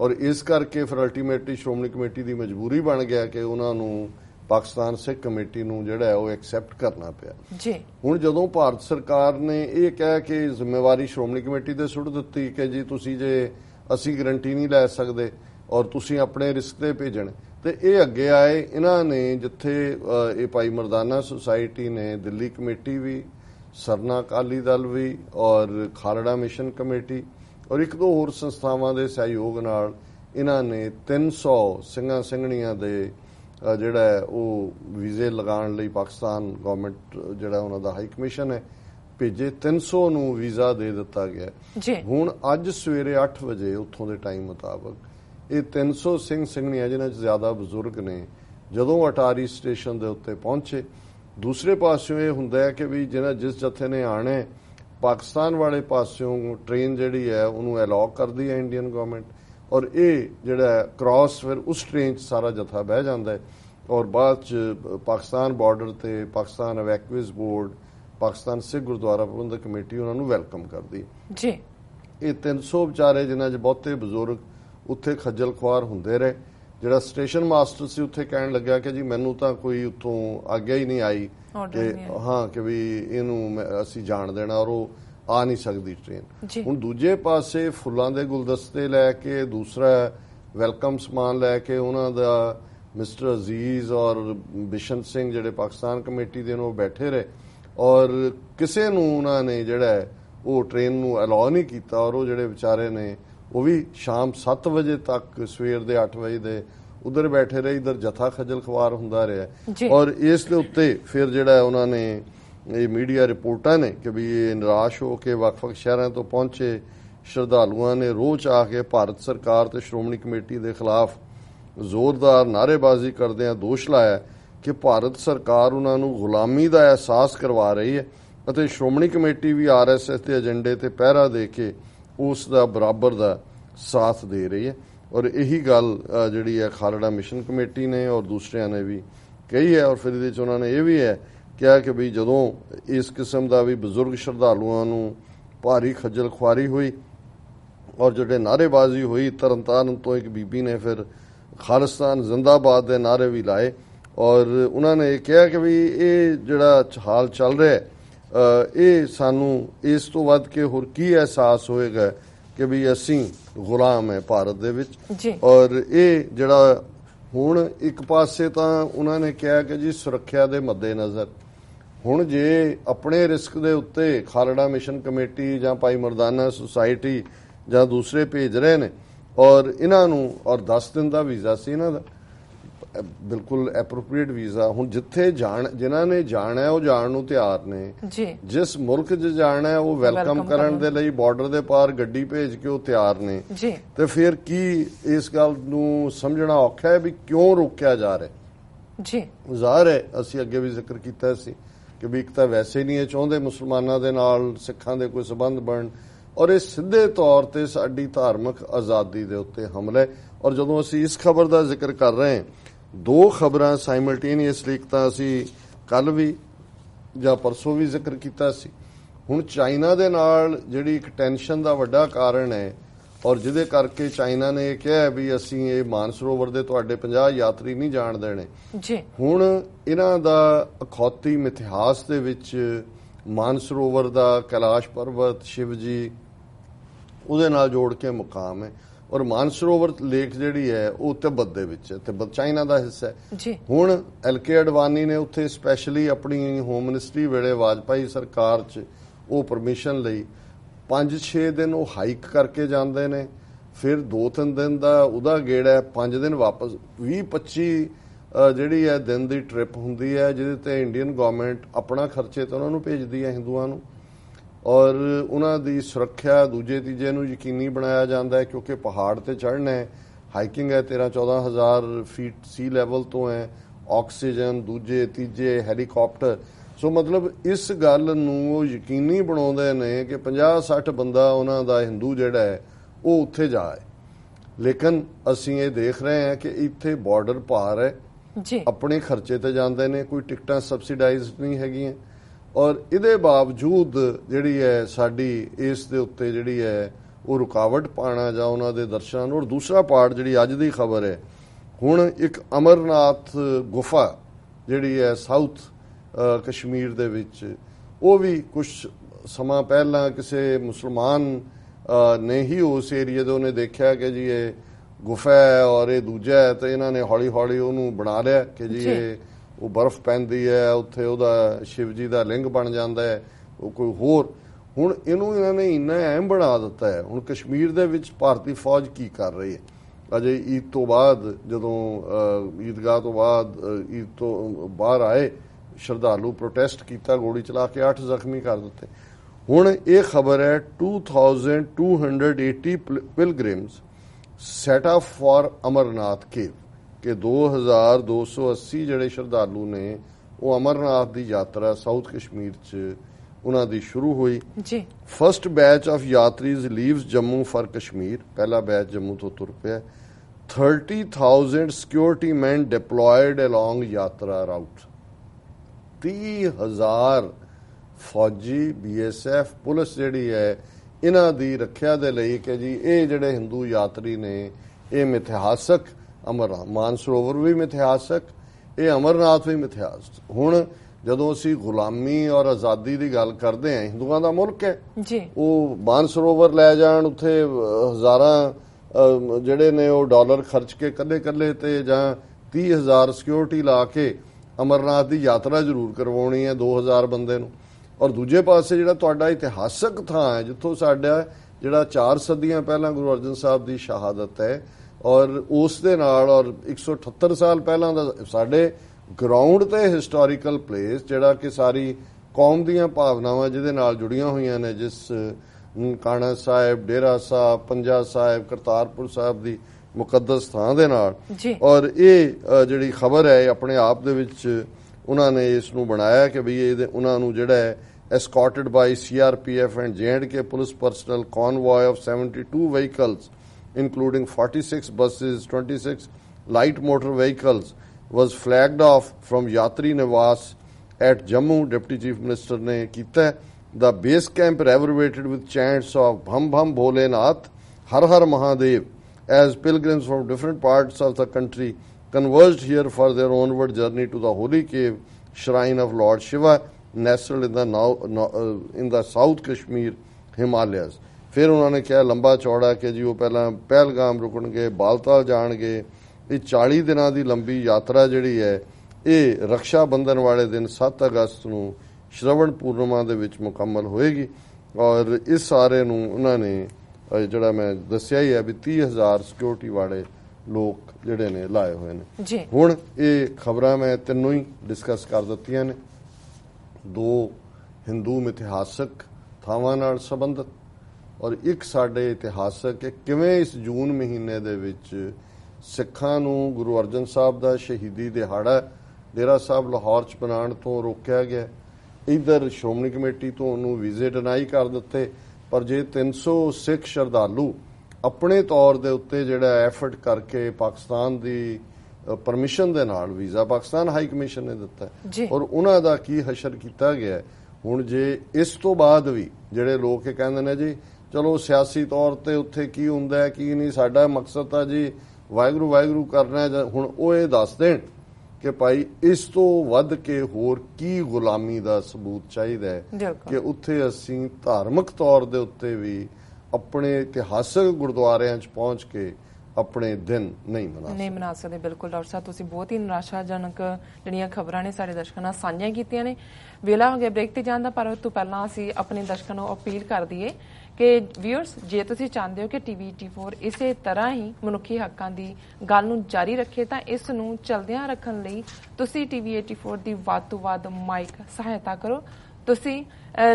ਔਰ ਇਸ ਕਰਕੇ ਫਿਰ ਅਲਟੀਮੇਟਲੀ ਸ਼੍ਰੋਮਣੀ ਕਮੇਟੀ ਦੀ ਮਜਬੂਰੀ ਬਣ ਗਿਆ ਕਿ ਉਹਨਾਂ ਨੂੰ ਪਾਕਿਸਤਾਨ ਸਿੱਖ ਕਮੇਟੀ ਨੂੰ ਜਿਹੜਾ ਉਹ ਐਕਸੈਪਟ ਕਰਨਾ ਪਿਆ। ਜੀ। ਹੁਣ ਜਦੋਂ ਭਾਰਤ ਸਰਕਾਰ ਨੇ ਇਹ ਕਹਿ ਕੇ ਜ਼ਿੰਮੇਵਾਰੀ ਸ਼੍ਰੋਮਣੀ ਕਮੇਟੀ ਤੇ ਸੁੱਟ ਦਿੱਤੀ ਕਿ ਜੀ ਤੁਸੀਂ ਜੇ ਅਸੀਂ ਗਰੰਟੀ ਨਹੀਂ ਲੈ ਸਕਦੇ ਔਰ ਤੁਸੀਂ ਆਪਣੇ ਰਿਸਕ ਤੇ ਭੇਜਣ ਤੇ ਇਹ ਅੱਗੇ ਆਏ ਇਹਨਾਂ ਨੇ ਜਿੱਥੇ ਇਹ ਭਾਈ ਮਰਦਾਨਾ ਸੁਸਾਇਟੀ ਨੇ ਦਿੱਲੀ ਕਮੇਟੀ ਵੀ ਸਰਨਾ ਅਕਾਲੀ ਦਲ ਵੀ ਔਰ ਖਾਲੜਾ ਮਿਸ਼ਨ ਕਮੇਟੀ ਔਰ ਇੱਕ ਦੋ ਹੋਰ ਸੰਸਥਾਵਾਂ ਦੇ ਸਹਿਯੋਗ ਨਾਲ ਇਹਨਾਂ ਨੇ 300 ਸਿੰਘਾਂ ਸਿੰਘਣੀਆਂ ਦੇ ਜਿਹੜਾ ਹੈ ਉਹ ਵੀਜ਼ੇ ਲਗਾਉਣ ਲਈ ਪਾਕਿਸਤਾਨ ਗਵਰਨਮੈਂਟ ਜਿਹੜਾ ਉਹਨਾਂ ਦਾ ਹਾਈ ਕਮਿਸ਼ਨ ਹੈ। ਭੇਜੇ 300 ਨੂੰ ਵੀਜ਼ਾ ਦੇ ਦਿੱਤਾ ਗਿਆ ਜੀ। ਹੁਣ ਅੱਜ ਸਵੇਰੇ 8 ਵਜੇ ਉੱਥੋਂ ਦੇ ਟਾਈਮ ਮੁਤਾਬਕ ਇਹ 300 ਸਿੰਘ ਸਿੰਘਣੀਆਂ ਜਿਨ੍ਹਾਂ 'ਚ ਜ਼ਿਆਦਾ ਬਜ਼ੁਰਗ ਨੇ ਜਦੋਂ ਅਟਾਰੀ ਸਟੇਸ਼ਨ ਦੇ ਉੱਤੇ ਪਹੁੰਚੇ ਦੂਸਰੇ ਪਾਸਿਓਂ ਇਹ ਹੁੰਦਾ ਹੈ ਕਿ ਵੀ ਜਿਹਨਾਂ ਜਿਸ ਜਥੇ ਨੇ ਆਣਾ ਪਾਕਿਸਤਾਨ ਵਾਲੇ ਪਾਸਿਓਂ ਟ੍ਰੇਨ ਜਿਹੜੀ ਹੈ ਉਹਨੂੰ ਅਲਾਉ ਕਰਦੀ ਹੈ ਇੰਡੀਅਨ ਗਵਰਨਮੈਂਟ ਔਰ ਇਹ ਜਿਹੜਾ ਕ੍ਰਾਸ ਫਿਰ ਉਸ ਟ੍ਰੇਨ 'ਚ ਸਾਰਾ ਜਥਾ ਬਹਿ ਜਾਂਦਾ ਹੈ ਔਰ ਬਾਅਦ 'ਚ ਪਾਕਿਸਤਾਨ ਬਾਰਡਰ ਤੇ Pakistan evacuee board Pakistan Sikh Gurdwara Prabandhak committee ਉਹਨਾਂ ਨੂੰ ਵੈਲਕਮ ਕਰਦੀ ਜੀ। ਇਹ 300 ਵਿਚਾਰੇ ਜਿਨ੍ਹਾਂ 'ਚ ਬਹੁਤੇ ਬਜ਼ੁਰਗ ਉੱਥੇ ਖੱਜਲ ਖੁਆਰ ਹੁੰਦੇ ਰਹੇ। ਜਿਹੜਾ ਸਟੇਸ਼ਨ ਮਾਸਟਰ ਸੀ ਉੱਥੇ ਕਹਿਣ ਲੱਗਿਆ ਕਿ ਜੀ ਮੈਨੂੰ ਤਾਂ ਕੋਈ ਉੱਥੋਂ ਆਗਿਆ ਹੀ ਨਹੀਂ ਆਈ ਕਿ। ਹਾਂ ਕਿ ਵੀ ਇਹਨੂੰ ਅਸੀਂ ਜਾਣ ਦੇਣਾ ਔਰ ਉਹ ਆ ਨਹੀਂ ਸਕਦੀ ਟ੍ਰੇਨ। ਹੁਣ ਦੂਜੇ ਪਾਸੇ ਫੁੱਲਾਂ ਦੇ ਗੁਲਦਸਤੇ ਲੈ ਕੇ ਦੂਸਰਾ ਵੈਲਕਮ ਸਮਾਨ ਲੈ ਕੇ ਉਹਨਾਂ ਦਾ ਮਿਸਟਰ ਅਜ਼ੀਜ਼ ਔਰ ਬਿਸ਼ਨ ਸਿੰਘ ਜਿਹੜੇ ਪਾਕਿਸਤਾਨ ਕਮੇਟੀ ਦੇ ਨੇ ਉਹ ਬੈਠੇ ਰਹੇ ਔਰ ਕਿਸੇ ਨੂੰ ਉਹਨਾਂ ਨੇ ਜਿਹੜਾ ਉਹ ਟ੍ਰੇਨ ਨੂੰ ਅਲਾਉ ਨਹੀਂ ਕੀਤਾ ਔਰ ਉਹ ਜਿਹੜੇ ਵਿਚਾਰੇ ਨੇ ਉਹ ਵੀ ਸ਼ਾਮ 7 ਵਜੇ ਤੱਕ ਸਵੇਰ ਦੇ 8 ਵਜੇ ਦੇ ਉਧਰ ਬੈਠੇ ਰਹੇ ਇਧਰ ਜਥਾ ਖਜਲ ਖਵਾਰ ਹੁੰਦਾ ਰਿਹਾ। ਔਰ ਇਸ ਦੇ ਉੱਤੇ ਫਿਰ ਜਿਹੜਾ ਉਹਨਾਂ ਨੇ ਇਹ ਮੀਡੀਆ ਰਿਪੋਰਟਾਂ ਨੇ ਕਿ ਵੀ ਇਹ ਨਿਰਾਸ਼ ਹੋ ਕੇ ਵੱਖ-ਵੱਖ ਸ਼ਹਿਰਾਂ ਤੋਂ ਪਹੁੰਚੇ ਸ਼ਰਧਾਲੂਆਂ ਨੇ ਰੋਹ ਆ ਕੇ ਭਾਰਤ ਸਰਕਾਰ ਤੇ ਸ਼੍ਰੋਮਣੀ ਕਮੇਟੀ ਦੇ ਖਿਲਾਫ ਜ਼ੋਰਦਾਰ ਨਾਅਰੇਬਾਜ਼ੀ ਕਰਦਿਆਂ ਦੋਸ਼ ਲਾਇਆ ਕਿ ਭਾਰਤ ਸਰਕਾਰ ਉਹਨਾਂ ਨੂੰ ਗੁਲਾਮੀ ਦਾ ਅਹਿਸਾਸ ਕਰਵਾ ਰਹੀ ਹੈ ਅਤੇ ਸ਼੍ਰੋਮਣੀ ਕਮੇਟੀ ਵੀ ਆਰਐਸਐਸ ਦੇ ਏਜੰਡੇ ਤੇ ਪਹਿਰਾ ਦੇ ਕੇ ਉਸ ਦਾ ਬਰਾਬਰ ਦਾ ਸਾਥ ਦੇ ਰਹੀ ਹੈ। ਔਰ ਇਹੀ ਗੱਲ ਜਿਹੜੀ ਹੈ ਖਾਲੜਾ ਮਿਸ਼ਨ ਕਮੇਟੀ ਨੇ ਔਰ ਦੂਸਰਿਆਂ ਨੇ ਵੀ ਕਹੀ ਹੈ ਔਰ ਫਿਰ ਇਹਦੇ ਚ ਉਹਨਾਂ ਨੇ ਇਹ ਵੀ ਹੈ ਕਿਹਾ ਕਿ ਵੀ ਜਦੋਂ ਇਸ ਕਿਸਮ ਦਾ ਵੀ ਬਜ਼ੁਰਗ ਸ਼ਰਧਾਲੂਆਂ ਨੂੰ ਭਾਰੀ ਖੱਜਲ ਖੁਆਰੀ ਹੋਈ ਔਰ ਜਿਹੜੇ ਨਾਅਰੇਬਾਜ਼ੀ ਹੋਈ ਤਰਨਤਾਰਨ ਤੋਂ ਇੱਕ ਬੀਬੀ ਨੇ ਫਿਰ ਖਾਲਿਸਤਾਨ ਜ਼ਿੰਦਾਬਾਦ ਦੇ ਨਾਅਰੇ ਵੀ ਲਾਏ ਔਰ ਉਹਨਾਂ ਨੇ ਇਹ ਕਿਹਾ ਕਿ ਵੀ ਇਹ ਜਿਹੜਾ ਹਾਲ ਚੱਲ ਰਿਹਾ ਹੈ ਇਹ ਸਾਨੂੰ ਇਸ ਤੋਂ ਵੱਧ ਕੇ ਹੋਰ ਕੀ ਅਹਿਸਾਸ ਹੋਏਗਾ ਕਿ ਵੀ ਅਸੀਂ ਗੁਲਾਮ ਹੈ ਭਾਰਤ ਦੇ ਵਿੱਚ ਔਰ ਇਹ ਜਿਹੜਾ ਹੁਣ ਇੱਕ ਪਾਸੇ ਤਾਂ ਉਹਨਾਂ ਨੇ ਕਿਹਾ ਕਿ ਜੀ ਸੁਰੱਖਿਆ ਦੇ ਮੱਦੇਨਜ਼ਰ ਹੁਣ ਜੇ ਆਪਣੇ ਰਿਸਕ ਦੇ ਉੱਤੇ ਖਾਲੜਾ ਮਿਸ਼ਨ ਕਮੇਟੀ ਜਾਂ ਭਾਈ ਮਰਦਾਨਾ ਸੁਸਾਇਟੀ ਜਾਂ ਦੂਸਰੇ ਭੇਜ ਰਹੇ ਨੇ ਔਰ ਇਹਨਾਂ ਨੂੰ ਔਰ 10 ਦਿਨ ਦਾ ਵੀਜ਼ਾ ਸੀ ਇਹਨਾਂ ਦਾ ਬਿਲਕੁਲ ਐਪਰੋਪ੍ਰੀਏਟ ਵੀਜ਼ਾ। ਹੁਣ ਜਿੱਥੇ ਜਾਣ ਜਿਨ੍ਹਾਂ ਨੇ ਜਾਣਾ ਹੈ ਉਹ ਜਾਣ ਨੂੰ ਤਿਆਰ ਨੇ। ਜੀ। ਜਿਸ ਮੁਲਕ 'ਚ ਜਾਣਾ ਹੈ ਉਹ ਵੈਲਕਮ ਕਰਨ। ਦੇ ਲਈ ਬਾਰਡਰ ਦੇ ਪਾਰ ਗੱਡੀ ਭੇਜ ਕੇ ਉਹ ਤਿਆਰ ਨੇ। ਜੀ। ਤੇ ਫਿਰ ਕੀ ਇਸ ਗੱਲ ਨੂੰ ਸਮਝਣਾ ਔਖਾ ਹੈ ਵੀ ਕਿਉਂ ਰੋਕਿਆ ਜਾ ਰਿਹਾ ਜੀ। ਜ਼ਾਹਰ ਹੈ ਅਸੀਂ ਅੱਗੇ ਵੀ ਜ਼ਿਕਰ ਕੀਤਾ ਸੀ। ਕਿ ਵੀ ਇੱਕ ਤਾਂ ਵੈਸੇ ਨਹੀਂ ਇਹ ਚਾਹੁੰਦੇ ਮੁਸਲਮਾਨਾਂ ਦੇ ਨਾਲ, ਸਿੱਖਾਂ ਦੇ ਕੋਈ ਸਬੰਧ ਬਣਨ। ਔਰ ਇਹ ਸਿੱਧੇ ਤੌਰ ਤੇ ਸਾਡੀ ਧਾਰਮਿਕ ਆਜ਼ਾਦੀ ਦੇ ਉੱਤੇ ਹਮਲਾ ਹੈ। ਔਰ ਜਦੋਂ ਅਸੀਂ ਇਸ ਖਬਰ ਦਾ ਜ਼ਿਕਰ ਕਰ ਰਹੇ ਹਾਂ, ਦੋ ਖਬਰਾਂ ਸਾਈਮਲਟੇਨੀਅਸਲੀ ਇੱਕ ਤਾਂ ਅਸੀਂ ਕੱਲ ਵੀ ਜਾਂ ਪਰਸੋਂ ਵੀ ਜ਼ਿਕਰ ਕੀਤਾ ਸੀ। ਹੁਣ ਚਾਈਨਾ ਦੇ ਨਾਲ ਜਿਹੜੀ ਇੱਕ ਟੈਨਸ਼ਨ ਦਾ ਵੱਡਾ ਕਾਰਨ ਹੈ ਔਰ ਜਿਹਦੇ ਕਰਕੇ ਚਾਈਨਾ ਨੇ ਇਹ ਕਿਹਾ ਵੀ ਅਸੀਂ ਇਹ ਮਾਨਸਰੋਵਰ ਦੇ ਤੁਹਾਡੇ 50 ਯਾਤਰੀ ਨਹੀਂ ਜਾਣ ਦੇਣੇ। ਜੀ। ਹੁਣ ਇਹਨਾਂ ਦਾ ਅਖੌਤੀ ਮਿਥਿਹਾਸ ਦੇ ਵਿੱਚ ਮਾਨਸਰੋਵਰ ਦਾ ਕੈਲਾਸ਼ ਪਰਬਤ ਸ਼ਿਵ ਜੀ ਉਹਦੇ ਨਾਲ ਜੋੜ ਕੇ ਮੁਕਾਮ ਹੈ। ਔਰ ਮਾਨਸਰੋਵਰ ਲੇਕ ਜਿਹੜੀ ਹੈ ਉਹ ਤਿੱਬਤ ਦੇ ਵਿੱਚ ਹੈ ਤਿੱਬਤ ਚਾਈਨਾ ਦਾ ਹਿੱਸਾ ਹੈ। ਜੀ। ਹੁਣ ਐਲਕੇ ਅਡਵਾਨੀ ਨੇ ਉੱਥੇ ਸਪੈਸ਼ਲੀ ਆਪਣੀ ਹੋਮ ਮਿਨਿਸਟਰੀ ਵੇਲੇ ਵਾਜਪਾਈ ਸਰਕਾਰ 'ਚ ਉਹ ਪਰਮਿਸ਼ਨ ਲਈ 5-6 ਦਿਨ ਉਹ ਹਾਈਕ ਕਰਕੇ ਜਾਂਦੇ ਨੇ, ਫਿਰ 2-3 ਦਿਨ ਦਾ ਉਹਦਾ ਗੇੜ ਹੈ 5 ਦਿਨ ਵਾਪਸ 20-25 ਜਿਹੜੀ ਹੈ ਦਿਨ ਦੀ ਟ੍ਰਿਪ ਹੁੰਦੀ ਹੈ, ਜਿਹਦੇ ਤੇ ਇੰਡੀਅਨ ਗਵਰਨਮੈਂਟ ਆਪਣਾ ਖਰਚੇ ਤੇ ਉਹਨਾਂ ਨੂੰ ਭੇਜਦੀ ਹੈ, ਹਿੰਦੂਆਂ ਨੂੰ। ਔਰ ਉਹਨਾਂ ਦੀ ਸੁਰੱਖਿਆ ਦੂਜੇ ਤੀਜੇ ਨੂੰ ਯਕੀਨੀ ਬਣਾਇਆ ਜਾਂਦਾ ਹੈ, ਕਿਉਂਕਿ ਪਹਾੜ ਤੇ ਚੜ੍ਹਨਾ ਹੈ ਹਾਈਕਿੰਗ ਹੈ 13 14000 ਫੀਟ ਸੀ ਲੈਵਲ ਤੋਂ ਹੈ ਆਕਸੀਜਨ ਦੂਜੇ, ਤੀਜੇ ਹੈਲੀਕਾਪਟਰ ਸੋ ਮਤਲਬ ਇਸ ਗੱਲ ਨੂੰ ਉਹ ਯਕੀਨੀ ਬਣਾਉਂਦੇ ਨੇ ਕਿ 50 60 ਬੰਦਾ ਉਹਨਾਂ ਦਾ ਹਿੰਦੂ ਜਿਹੜਾ ਹੈ ਉਹ ਉੱਥੇ ਜਾਏ। ਲੇਕਿਨ ਅਸੀਂ ਇਹ ਦੇਖ ਰਹੇ ਹਾਂ ਕਿ ਇੱਥੇ ਬਾਰਡਰ ਪਾਰ ਹੈ। ਜੀ। ਆਪਣੇ ਖਰਚੇ ਤੇ ਜਾਂਦੇ ਨੇ ਕੋਈ ਟਿਕਟਾਂ ਸਬਸਿਡਾਈਜ਼ਡ ਨਹੀਂ ਹੈਗੀਆਂ। ਔਰ ਇਹਦੇ ਬਾਵਜੂਦ ਜਿਹੜੀ ਹੈ ਸਾਡੀ ਇਸ ਦੇ ਉੱਤੇ ਜਿਹੜੀ ਹੈ ਉਹ ਰੁਕਾਵਟ ਪਾਣਾ ਜਾਂ ਉਹਨਾਂ ਦੇ ਦਰਸ਼ਨਾਂ ਨੂੰ ਔਰ ਦੂਸਰਾ ਪਾਰਟ ਜਿਹੜੀ ਅੱਜ ਦੀ ਖਬਰ ਹੈ ਹੁਣ ਇੱਕ ਅਮਰਨਾਥ ਗੁਫਾ ਜਿਹੜੀ ਹੈ ਸਾਊਥ ਕਸ਼ਮੀਰ ਦੇ ਵਿੱਚ। ਉਹ ਵੀ ਕੁਝ ਸਮਾਂ ਪਹਿਲਾਂ ਕਿਸੇ ਮੁਸਲਮਾਨ ਨੇ ਹੀ ਉਸ ਏਰੀਏ ਦੇ ਉਹਨੇ ਦੇਖਿਆ ਕਿ ਜੀ ਇਹ ਗੁਫਾ ਹੈ ਔਰ ਇਹ ਦੂਜਾ ਹੈ ਤੇ ਇਹਨਾਂ ਨੇ ਹੌਲੀ ਹੌਲੀ ਉਹਨੂੰ ਬਣਾ ਲਿਆ ਕਿ ਜੀ। ਇਹ ਉਹ ਬਰਫ਼ ਪੈਂਦੀ ਹੈ ਉੱਥੇ ਉਹਦਾ ਸ਼ਿਵ ਜੀ ਦਾ ਲਿੰਗ ਬਣ ਜਾਂਦਾ ਹੈ ਉਹ ਕੋਈ ਹੋਰ। ਹੁਣ ਇਹਨੂੰ ਇਹਨਾਂ ਨੇ ਇੰਨਾ ਅਹਿਮ ਬਣਾ ਦਿੱਤਾ ਹੈ। ਹੁਣ ਕਸ਼ਮੀਰ ਦੇ ਵਿੱਚ ਭਾਰਤੀ ਫੌਜ ਕੀ ਕਰ ਰਹੀ ਹੈ? ਅਜੇ ਈਦ ਤੋਂ ਬਾਅਦ ਜਦੋਂ ਈਦਗਾਹ ਤੋਂ ਬਾਅਦ ਈਦ ਤੋਂ ਬਾਹਰ ਆਏ ਸ਼ਰਧਾਲੂ ਪ੍ਰੋਟੈਸਟ ਕੀਤਾ ਗੋਲੀ ਚਲਾ ਕੇ 8 ਜ਼ਖਮੀ ਕਰ ਦਿੱਤੇ। ਹੁਣ ਇਹ ਖਬਰ ਹੈ 2280 pilgrims set up for Amarnath cave ਕਿ 2280 ਜਿਹੜੇ ਸ਼ਰਧਾਲੂ ਨੇ ਉਹ ਅਮਰਨਾਥ ਦੀ ਯਾਤਰਾ ਸਾਊਥ ਕਸ਼ਮੀਰ ਚ ਉਹਨਾਂ ਦੀ ਸ਼ੁਰੂ ਹੋਈ। ਜੀ। First batch of yatris leaves Jammu for Kashmir ਪਹਿਲਾ ਬੈਚ ਜੰਮੂ ਤੋਂ ਤੁਰ ਪਿਆ। 30000 security man deployed along yatra route 30000 ਫੌਜੀ ਬੀਐਸਐਫ ਪੁਲਿਸ ਜਿਹੜੀ ਹੈ ਇਹਨਾਂ ਦੀ ਰੱਖਿਆ ਦੇ ਲਈ ਕਿ ਜੀ ਇਹ ਜਿਹੜੇ ਹਿੰਦੂ ਯਾਤਰੀ ਨੇ ਇਹ ਮਿਥਿਹਾਸਕ ਅਮਰ ਮਾਨਸਰੋਵਰ ਵੀ ਮਿਥਿਹਾਸਕ ਇਹ ਅਮਰਨਾਥ ਵੀ ਮਿਥਿਹਾਸ ਹੁਣ ਜਦੋਂ ਅਸੀਂ ਗੁਲਾਮੀ ਔਰ ਆਜ਼ਾਦੀ ਦੀ ਗੱਲ ਕਰਦੇ ਹਾਂ ਹਿੰਦੂਆਂ ਦਾ ਮੁਲਕ ਹੈ ਜੀ ਉਹ ਮਾਨਸਰੋਵਰ ਲੈ ਜਾਣ ਉੱਥੇ ਅਹ, ਹਜ਼ਾਰਾਂ ਅਹ, ਜਿਹੜੇ ਨੇ ਉਹ ਡਾਲਰ ਖਰਚ ਕੇ ਕੱਲੇ ਕੱਲੇ ਤੇ ਜਾਂ 30000 ਸਿਕਿਉਰਿਟੀ ਲਾ ਕੇ ਅਮਰਨਾਥ ਦੀ ਯਾਤਰਾ ਜ਼ਰੂਰ ਕਰਵਾਉਣੀ ਹੈ 2000 ਬੰਦੇ ਨੂੰ। ਔਰ ਦੂਜੇ ਪਾਸੇ ਜਿਹੜਾ ਤੁਹਾਡਾ ਇਤਿਹਾਸਕ ਥਾਂ ਹੈ, ਜਿੱਥੋਂ ਸਾਡਾ ਜਿਹੜਾ 4 ਸਦੀਆਂ ਪਹਿਲਾਂ ਗੁਰੂ ਅਰਜਨ ਸਾਹਿਬ ਦੀ ਸ਼ਹਾਦਤ ਹੈ, ਔਰ ਉਸ ਦੇ ਨਾਲ ਔਰ 178 ਸਾਲ ਪਹਿਲਾਂ ਦਾ ਸਾਡੇ ਗਰਾਊਂਡ ਤੇ ਹਿਸਟੋਰੀਕਲ ਪਲੇਸ ਜਿਹੜਾ ਕਿ ਸਾਰੀ ਕੌਮ ਦੀਆਂ ਭਾਵਨਾਵਾਂ ਜਿਹਦੇ ਨਾਲ ਜੁੜੀਆਂ ਹੋਈਆਂ ਨੇ, ਜਿਸ ਨਨਕਾਣਾ ਸਾਹਿਬ, ਡੇਰਾ ਸਾਹਿਬ, ਪੰਜਾ ਸਾਹਿਬ, ਕਰਤਾਰਪੁਰ ਸਾਹਿਬ ਦੀ ਮੁਕੱਦਸ ਥਾਂ ਦੇ ਨਾਲ ਜੀ ਔਰ ਇਹ ਜਿਹੜੀ ਖਬਰ ਹੈ ਆਪਣੇ ਆਪ ਦੇ ਵਿੱਚ ਉਹਨਾਂ ਨੇ ਇਸ ਨੂੰ ਬਣਾਇਆ ਕਿ ਵੀ ਇਹ ਉਹਨਾਂ ਨੂੰ ਜਿਹੜਾ ਹੈ escorted by CRPF and J&K police personnel convoy of 72 vehicles including 46 buses 26 light motor vehicles was flagged off from Yatri Niwas at Jammu deputy chief minister ਨੇ ਕੀਤਾ ਹੈ। the base camp reverberated with chants of bham bham bholenath har har mahadev as pilgrims from different parts of the country converged here for their onward journey to the holy cave shrine of Lord Shiva, nestled in the now, now, uh, in the South Kashmir Himalayas. ਫਿਰ ਉਹਨਾਂ ਨੇ ਕਿਹਾ ਲੰਬਾ ਚੌੜਾ ਕਿ ਜੀ ਉਹ ਪਹਿਲਾਂ ਪਹਿਲਗਾਮ ਰੁਕਣਗੇ ਬਾਲਤਾਲ ਜਾਣਗੇ ਇਹ 40 ਦਿਨਾਂ ਦੀ ਲੰਬੀ ਯਾਤਰਾ ਜਿਹੜੀ ਹੈ ਇਹ ਰਕਸ਼ਾ ਬੰਧਨ ਵਾਲੇ ਦਿਨ 7 ਅਗਸਤ ਨੂੰ ਸ਼ਰਵਣ ਪੂਰਨਿਮਾ ਦੇ ਵਿੱਚ ਮੁਕੰਮਲ ਹੋਏਗੀ ਔਰ ਇਸ ਸਾਰੇ ਨੂੰ ਉਹਨਾਂ ਨੇ ਅਹ ਜਿਹੜਾ ਮੈਂ ਦੱਸਿਆ ਹੀ ਹੈ ਵੀ 30000 ਸਿਕਿਉਰਿਟੀ ਵਾਲੇ ਲੋਕ ਜਿਹੜੇ ਨੇ ਲਾਏ ਹੋਏ ਨੇ। ਹੁਣ ਇਹ ਖਬਰਾਂ ਮੈਂ ਤਿੰਨੋਂ ਹੀ ਡਿਸਕਸ ਕਰ ਦਿੱਤੀਆਂ ਨੇ। ਦੋ ਹਿੰਦੂ ਮਿਥਿਹਾਸਕ ਥਾਵਾਂ ਨਾਲ ਸੰਬੰਧਿਤ ਔਰ ਇੱਕ ਸਾਡੇ ਇਤਿਹਾਸਕ ਕਿ ਕਿਵੇਂ ਇਸ ਜੂਨ ਮਹੀਨੇ ਦੇ ਵਿੱਚ ਸਿੱਖਾਂ ਨੂੰ ਗੁਰੂ ਅਰਜਨ ਸਾਹਿਬ ਦਾ ਸ਼ਹੀਦੀ ਦਿਹਾੜਾ ਡੇਰਾ ਸਾਹਿਬ ਲਾਹੌਰ ਚ ਬਣਾਉਣ ਤੋਂ ਰੋਕਿਆ ਗਿਆ। ਇਧਰ ਸ਼੍ਰੋਮਣੀ ਕਮੇਟੀ ਤੋਂ ਉਹਨੂੰ ਵੀਜ਼ੇ ਡਿਨਾਈ ਕਰ ਦਿੱਤੇ। ਪਰ ਜੇ 300 ਸਿੱਖ ਸ਼ਰਧਾਲੂ ਆਪਣੇ ਤੌਰ ਦੇ ਉੱਤੇ ਜਿਹੜਾ ਐਫਰਟ ਕਰਕੇ ਪਾਕਿਸਤਾਨ ਦੀ ਪਰਮਿਸ਼ਨ ਦੇ ਨਾਲ ਵੀਜ਼ਾ ਪਾਕਿਸਤਾਨ ਹਾਈ ਕਮਿਸ਼ਨ ਨੇ ਦਿੱਤਾ। ਔਰ ਉਹਨਾਂ ਦਾ ਕੀ ਹਸ਼ਰ ਕੀਤਾ ਗਿਆ। ਹੁਣ ਜੇ ਇਸ ਤੋਂ ਬਾਅਦ ਵੀ ਜਿਹੜੇ ਲੋਕ ਇਹ ਕਹਿੰਦੇ ਨੇ ਜੀ ਚਲੋ ਸਿਆਸੀ ਤੌਰ ਤੇ ਉੱਥੇ ਕੀ ਹੁੰਦਾ ਹੈ ਕੀ ਨਹੀਂ ਸਾਡਾ ਮਕਸਦ ਤਾਂ ਜੀ ਵਾਹਿਗੁਰੂ ਵਾਹਿਗੁਰੂ ਕਰਨਾ ਹੁਣ ਉਹ ਇਹ ਦੱਸ ਦੇਣ ਕਿ ਭਾਈ ਇਸ ਤੋਂ ਵੱਧ ਕੇ ਹੋਰ ਕੀ ਗੁਲਾਮੀ ਦਾ ਸਬੂਤ ਚਾਹੀਦਾ ਹੈ ਕਿ ਉੱਥੇ ਅਸੀਂ ਧਾਰਮਿਕ ਤੌਰ ਦੇ ਉੱਤੇ ਵੀ ਆਪਣੇ ਇਤਿਹਾਸਕ ਗੁਰਦੁਆਰਿਆਂ 'ਚ ਪਹੁੰਚ ਕੇ ਆਪਣੇ ਦਿਨ ਨਹੀਂ ਮਨਾ ਸਕਦੇ। ਨਹੀਂ ਮਨਾ ਸਕਦੇ ਬਿਲਕੁਲ ਡਾਕਟਰ ਸਾਹਿਬ ਤੁਸੀਂ ਬਹੁਤ ਹੀ ਨਿਰਾਸ਼ਾਜਨਕ ਜਿਹੜੀਆਂ ਖਬਰਾਂ ਨੇ ਸਾਡੇ ਦਰਸ਼ਕਾਂ ਨਾਲ ਸਾਂਝੀਆਂ ਕੀਤੀਆਂ ਨੇ। ਵੇਲਾ ਹੋ ਗਿਆ ਬ੍ਰੇਕ ਤੇ ਜਾਣ ਦਾ ਪਰ ਉਸ ਤੋਂ ਪਹਿਲਾਂ ਅਸੀਂ ਆਪਣੇ ਦਰਸ਼ਕਾਂ ਨੂੰ ਅਪੀਲ ਕਰ ਦਈਏ ਕਿ ਵਿਊਅਰਸ ਜੇ ਤੁਸੀਂ ਚਾਹੁੰਦੇ ਹੋ ਕਿ ਟੀਵੀ 84 ਇਸੇ ਤਰ੍ਹਾਂ ਹੀ ਮਨੁੱਖੀ ਹੱਕਾਂ ਦੀ ਗੱਲ ਨੂੰ ਜਾਰੀ ਰੱਖੇ, ਤਾਂ ਇਸ ਨੂੰ ਚਲਦਿਆਂ ਰੱਖਣ ਲਈ ਤੁਸੀਂ ਟੀਵੀ 84 ਦੀ ਵੱਧ ਤੋਂ ਵੱਧ ਮਾਈਕ ਸਹਾਇਤਾ ਕਰੋ। ਤੁਸੀਂ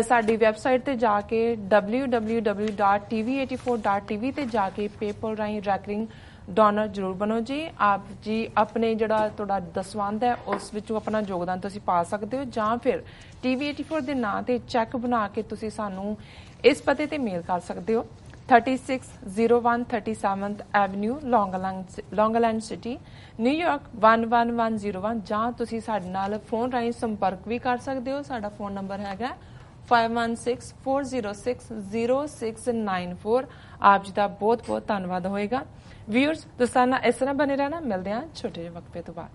ਸਾਡੀ ਵੈਬਸਾਈਟ ਤੇ ਜਾ ਕੇ www.tv84.tv ਤੇ ਜਾ ਕੇ ਪੇਪਲ ਰਾਹੀਂ ਰੈਕਰਿੰਗ ਡੋਨਰ ਜਰੂਰ ਬਣੋ ਜੀ। ਆਪ ਜੀ ਆਪਣੇ ਜਿਹੜਾ ਤੁਹਾਡਾ ਦਸਵੰਧ ਹੈ, ਉਸ ਵਿੱਚੋਂ ਆਪਣਾ ਯੋਗਦਾਨ ਤੁਸੀਂ ਪਾ ਸਕਦੇ ਹੋ, ਜਾਂ ਫਿਰ TV84 ਦੇ ਨਾਂ ਤੇ ਚੈੱਕ ਬਣਾ ਕੇ ਤੁਸੀਂ ਸਾਨੂੰ ਇਸ ਪਤੇ ਤੇ ਮੇਲ ਕਰ ਸਕਦੇ ਹੋ। 3601 37th ਐਵਨਿਊ ਲੌਂਗਲੈਂਡ ਸਿਟੀ ਨਿਊਯਾਰਕ 11101 ਜਾਂ ਤੁਸੀਂ ਸਾਡੇ ਨਾਲ ਫੋਨ ਰਾਹੀਂ ਸੰਪਰਕ ਵੀ ਕਰ ਸਕਦੇ ਹੋ। ਸਾਡਾ ਫੋਨ ਨੰਬਰ ਹੈਗਾ 5164060694 ਆਪ ਜੀ ਦਾ ਬਹੁਤ ਬਹੁਤ ਧੰਨਵਾਦ ਹੋਏਗਾ। ਵਿਊਅਰਸ ਦੋਸਤਾਨਾ ਇਸ ਤਰ੍ਹਾਂ ਬਣੇ ਰਹਿਣਾ। ਮਿਲਦੇ ਹਾਂ ਛੋਟੇ ਜਿਹੇ ਵਕਫੇ ਤੋਂ ਬਾਅਦ।